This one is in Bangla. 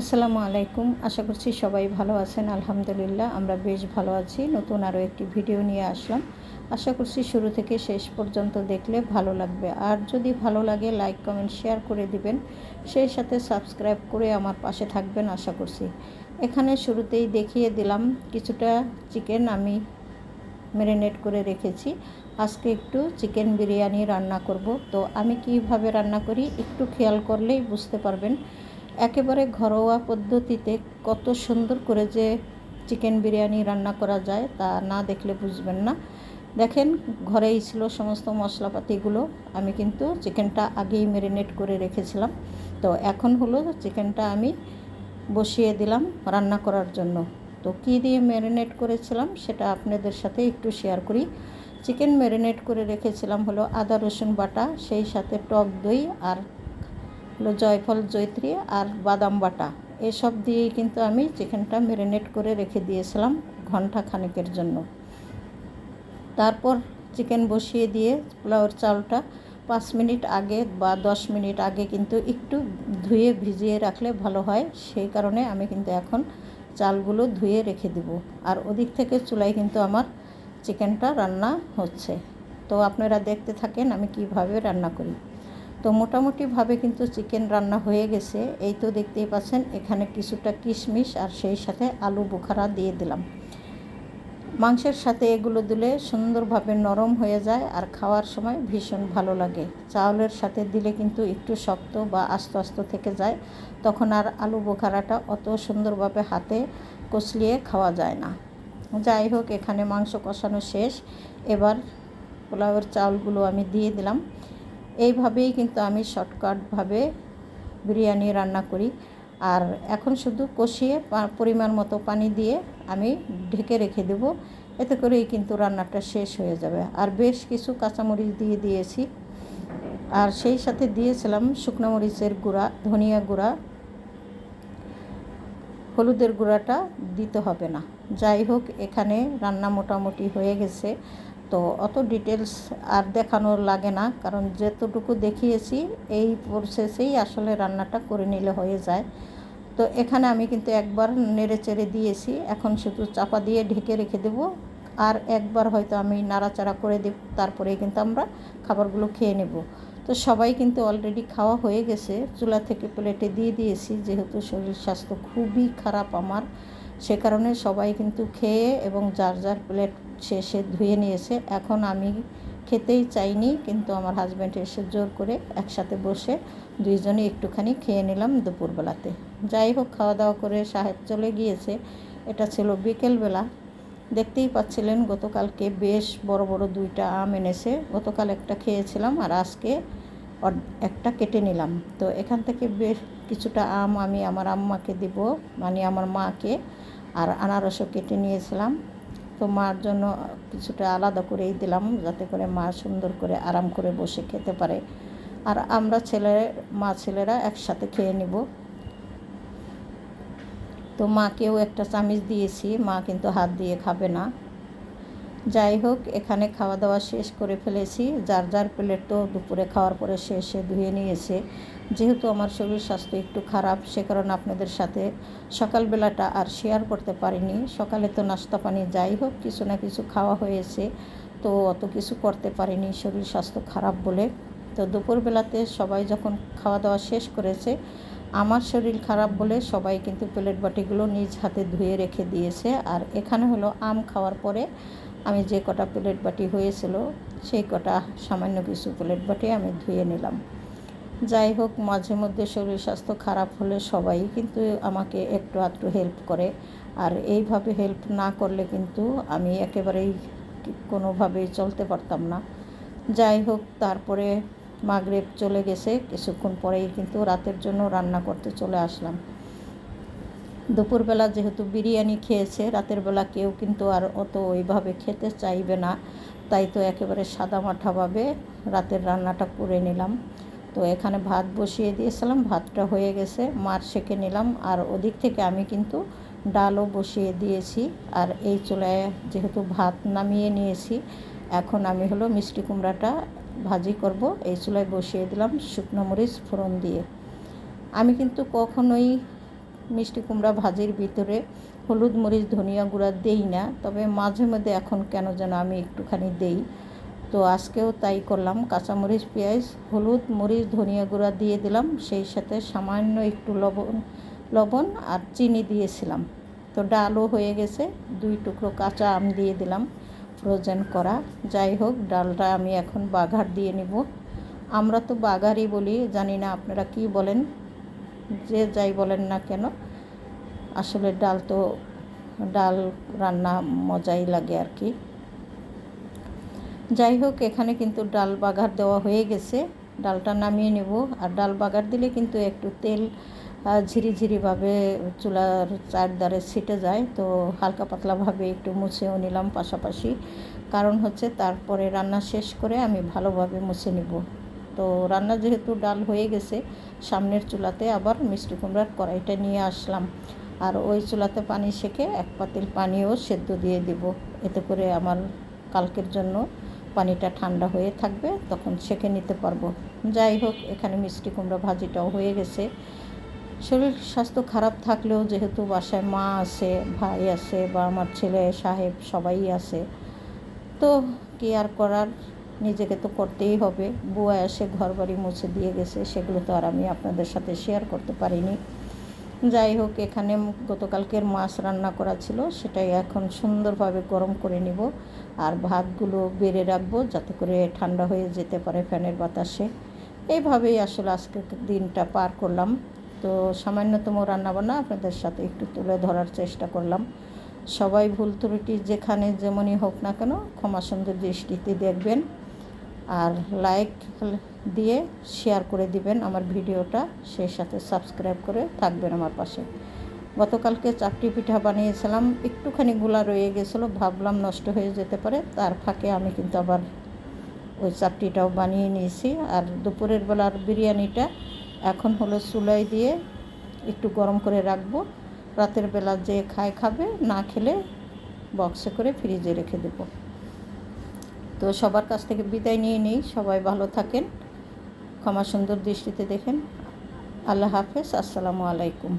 আসসালামু আলাইকুম। আশা করছি সবাই ভালো আছেন। আলহামদুলিল্লাহ, আমরা বেশ ভালো আছি। নতুন আরও একটি ভিডিও নিয়ে আসলাম। আশা করছি শুরু থেকে শেষ পর্যন্ত দেখলে ভালো লাগবে। আর যদি ভালো লাগে লাইক কমেন্ট শেয়ার করে দিবেন। সেই সাথে সাবস্ক্রাইব করে আমার পাশে থাকবেন, আশা করছি। এখানে শুরুতেই দেখিয়ে দিলাম, কিছুটা চিকেন আমি ম্যারিনেট করে রেখেছি। আজকে একটু চিকেন বিরিয়ানি রান্না করব। তো আমি কীভাবে রান্না করি একটু খেয়াল করলেই বুঝতে পারবেন। একেবারে ঘরোয়া পদ্ধতিতে কত সুন্দর করে যে চিকেন বিরিয়ানি রান্না করা যায় তা না দেখলে বুঝবেন না। দেখেন, ঘরেই ছিল সমস্ত মশলাপাতিগুলো। আমি কিন্তু চিকেনটা আগেই ম্যারিনেট করে রেখেছিলাম। তো এখন হলো চিকেনটা আমি বসিয়ে দিলাম রান্না করার জন্য। তো কী দিয়ে ম্যারিনেট করেছিলাম সেটা আপনাদের সাথে একটু শেয়ার করি। চিকেন ম্যারিনেট করে রেখেছিলাম হলো আদা রসুন বাটা, সেই সাথে টক দই আর হলো জয়ফল জৈত্রী আর বাদাম বাটা। এসব দিয়েই কিন্তু আমি চিকেনটা ম্যারিনেট করে রেখে দিয়েছিলাম ঘণ্টা খানেকের জন্য। তারপর চিকেন বসিয়ে দিয়ে পোলাওর চালটা পাঁচ মিনিট আগে বা দশ মিনিট আগে কিন্তু একটু ধুয়ে ভিজিয়ে রাখলে ভালো হয়। সেই কারণে আমি কিন্তু এখন চালগুলো ধুয়ে রেখে দেব। আর ওদিক থেকে চুলায় কিন্তু আমার চিকেনটা রান্না হচ্ছে। তো আপনারা দেখতে থাকেন আমি কীভাবে রান্না করি। তো মোটামুটিভাবে কিন্তু চিকেন রান্না হয়ে গেছে। এই তো দেখতেই পাচ্ছেন, এখানে কিছুটা কিশমিশ আর সেই সাথে আলু বোখারা দিয়ে দিলাম। মাংসের সাথে এগুলো দিলে সুন্দরভাবে নরম হয়ে যায় আর খাওয়ার সময় ভীষণ ভালো লাগে। চাউলের সাথে দিলে কিন্তু একটু শক্ত বা আস্তে আস্তে থেকে যায়, তখন আর আলু বোখারাটা অত সুন্দরভাবে হাতে কচলিয়ে খাওয়া যায় না। যাই হোক, এখানে মাংস কষানো শেষ। এবার পোলাওয়ের চাউলগুলো আমি দিয়ে দিলাম। এইভাবেই কিন্তু আমি শর্টকাটভাবে বিরিয়ানি রান্না করি। আর এখন শুধু কষিয়ে পরিমাণ মতো পানি দিয়ে আমি ঢেকে রেখে দেব। এতে করেই কিন্তু রান্নাটা শেষ হয়ে যাবে। আর বেশ কিছু কাঁচামরিচ দিয়ে দিয়েছি। আর সেই সাথে দিয়েছিলাম শুকনো মরিচের গুঁড়া, ধনিয়া গুঁড়া। হলুদের গুঁড়াটা দিতে হবে না। যাই হোক, এখানে রান্না মোটামুটি হয়ে গেছে। তো অত ডিটেলস আর দেখানো লাগে না। কারণ যতটুকু দেখিয়েছি, এই প্রসেসেই আসলে রান্নাটা করে নিলে হয়ে যায়। তো এখানে আমি কিন্তু একবার নেড়ে চেড়ে দিয়েছি। এখন শুধু চাপা দিয়ে ঢেকে রেখে দেব। আর একবার হয়তো আমি নাড়াচাড়া করে দেব তারপরেই কিন্তু আমরা খাবারগুলো খেয়ে নেব। তো সবাই কিন্তু অলরেডি খাওয়া হয়ে গেছে। চুলা থেকে প্লেটে দিয়ে দিয়েছি। যেহেতু শরীর স্বাস্থ্য খুবই খারাপ আমার। সে কারণে সবাই কিন্তু খেয়ে এবং যার যার প্লেট শেষে ধুয়ে নিয়েছে। এখন আমি খেতেই চাইনি, কিন্তু আমার হাজব্যান্ড এসে জোর করে একসাথে বসে দুইজনে একটুখানি খেয়ে নিলাম দুপুরবেলাতে। যাই হোক খাওয়া দাওয়া করে সাহেব চলে গিয়েছে। এটা ছিল বিকেলবেলা। দেখতেই পাচ্ছিলেন, গতকালকে বেশ বড় বড় দুইটা আম এনেছে। গতকাল একটা খেয়েছিলাম আর আজকে একটা কেটে নিলাম। তো এখান থেকে বেশ কিছুটা আম আমি আমার আম্মাকে দিব মানে আমার মাকে। আর আনারসও কেটে নিয়েছিলাম। তো মার জন্য কিছুটা আলাদা করেই দিলাম যাতে করে মা সুন্দর করে আরাম করে বসে খেতে পারে। আর আমরা ছেলে, মা ছেলেরা একসাথে খেয়ে নিব। তো মাকেও একটা চামিচ দিয়েছি, মা কিন্তু হাত দিয়ে খাবে না। যাই হোক, এখানে খাওয়া দাওয়া শেষ করে ফেলেছি। যার যার প্লেট তো দুপুরে খাওয়ার পরে শেষে ধুয়ে নিয়েছে। যেহেতু আমার শরীর স্বাস্থ্য একটু খারাপ, সে কারণে আপনাদের সাথে সকালবেলাটা আর শেয়ার করতে পারিনি। সকালে তো নাস্তা পানি যাই হোক, কিছু না কিছু খাওয়া হয়েছে। তো অত কিছু করতে পারিনি, শরীর স্বাস্থ্য খারাপ বলে। তো দুপুরবেলাতে সবাই যখন খাওয়া দাওয়া শেষ করেছে আমার শরীর খারাপ বলে সবাই কিন্তু প্লেট বাটিগুলো নিজ হাতে ধুয়ে রেখে দিয়েছে। আর এখানে হলো আম খাওয়ার পরে আমি যে কটা প্লেট বাটি হয়েছিল, সেই কটা সামান্য কিছু প্লেট বাটি আমি ধুয়ে নিলাম। যাই হোক, মাঝে মধ্যে শরীর স্বাস্থ্য খারাপ হলে সবাই কিন্তু আমাকে একটু আধটু হেল্প করে। আর এইভাবে হেল্প না করলে কিন্তু আমি একেবারেই কোনোভাবেই চলতে পারতাম না। যাই হোক, তারপরে মাগরেব চলে গেছে, কিছুক্ষণ পরেই কিন্তু রাতের জন্য রান্না করতে চলে আসলাম। দুপুরবেলা যেহেতু বিরিয়ানি খেয়েছে, রাতের বেলা কেউ কিন্তু আর অত ওইভাবে খেতে চাইবে না, তাই তো একেবারে সাদা মাঠাভাবে রাতের রান্নাটা করে নিলাম। তো এখানে ভাত বসিয়ে দিয়েছিলাম, ভাতটা হয়ে গেছে, মার সেঁকে নিলাম, আর ওদিক থেকে আমি কিন্তু ডালও বসিয়ে দিয়েছি, আর এই চুলায় যেহেতু ভাত নামিয়ে নিয়েছি, এখন আমি হলো মিষ্টি কুমড়াটা ভাজি করব। এই চুলায় বসিয়ে দিলাম শুকনো মরিচ ফোড়ন দিয়ে। আমি কিন্তু কখনোই মিষ্টি কুমড়া ভাজির ভিতরে হলুদ মরিচ, ধনিয়া গুঁড়া দেই না, তবে মাঝে মধ্যে এখন কেন যেন আমি একটুখানি দেই। তো আজকেও তাই করলাম কাঁচামরিচ পেঁয়াজ, হলুদ মরিচ, ধনিয়া গুঁড়া দিয়ে দিলাম, সেই সাথে সামান্য একটু লবণ লবণ আর চিনি দিয়েছিলাম। তো ডালও হয়ে গেছে, দুই টুকরো কাঁচা আম দিয়ে দিলাম। ফ্রোজেন করা। যাই হোক, ডালটা আমি এখন বাঘার দিয়ে নিব। আমরা তো বাঘারই বলি, জানি না আপনারা কি বলেন, যে যাই বলেন না কেন। আসলে ডাল তো, ডাল রান্না মজাই লাগে আর কি। যাই হোক, এখানে কিন্তু ডাল বাগার দেওয়া হয়ে গেছে। ডালটা নামিয়ে নেব। আর ডাল বাগার দিলে কিন্তু একটু তেল ঝিরিঝিরিভাবে চুলার চারধারে ছিটে যায়, তো হালকা পাতলাভাবে একটু মুছেও নিলাম পাশাপাশি। কারণ হচ্ছে তারপরে রান্না শেষ করে আমি ভালোভাবে মুছে নিব। তো রান্না যেহেতু ডাল হয়ে গেছে, সামনের চুলাতে আবার মিষ্টি কুমড়ার কড়াইটা নিয়ে আসলাম। আর ওই চুলাতে পানি সেকে এক পাতিল পানিও সেদ্ধ দিয়ে দিব। এতে করে আমার কালকের জন্য পানিটা ঠান্ডা হয়ে থাকবে, তখন সেকে নিতে পারব। যাই হোক, এখানে মিষ্টি কুমড়া ভাজিটাও হয়ে গেছে। শরীর স্বাস্থ্য খারাপ থাকলেও যেহেতু বাসায় মা আছে, ভাই আছে বা আমার ছেলে সাহেব সবাই আছে, তো কি আর করার? নিজেকে তো করতেই হবে। বুয়া এসে ঘর বাড়ি মুছে দিয়ে গেছে, সেগুলো তো আর আমি আপনাদের সাথে শেয়ার করতে পারিনি। যাই হোক, এখানে গতকালকের মাছ রান্না করা ছিল, সেটাই এখন সুন্দরভাবে গরম করে নিব আর ভাতগুলো বেড়ে রাখব যাতে করে ঠান্ডা হয়ে যেতে পারে ফ্যানের বাতাসে। এইভাবেই আসলে আজকে দিনটা পার করলাম। তো সামান্যতম রান্নাবান্না আপনাদের সাথে একটু তুলে ধরার চেষ্টা করলাম। সবাই ভুল ত্রুটি যেখানে যেমনই হোক না কেন ক্ষমা সুন্দর দৃষ্টিতে দেখবেন আর লাইক দিয়ে শেয়ার করে দিবেন আমার ভিডিওটা, সেই সাথে সাবস্ক্রাইব করে থাকবেন আমার পাশে। গতকালকে চারটি পিঠা বানিয়েছিলাম, একটুখানি গুলা রয়ে গেছিল, ভাবলাম নষ্ট হয়ে যেতে পারে, তার ফাঁকে আমি কিন্তু আবার ওই চাপটিটাও বানিয়ে নিয়েছি। আর দুপুরের বেলার বিরিয়ানিটা এখন হলো চুলাই দিয়ে একটু গরম করে রাখব। রাতের বেলা যে খায় খাবে, না খেলে বক্সে করে ফ্রিজে রেখে দেব। তো সবার কাছ থেকে বিদায় নিয়ে নেই। সবাই ভালো থাকেন ক্ষমা সুন্দর দৃষ্টিতে দেখেন। আল্লাহ হাফেজ, আসসালামু আলাইকুম।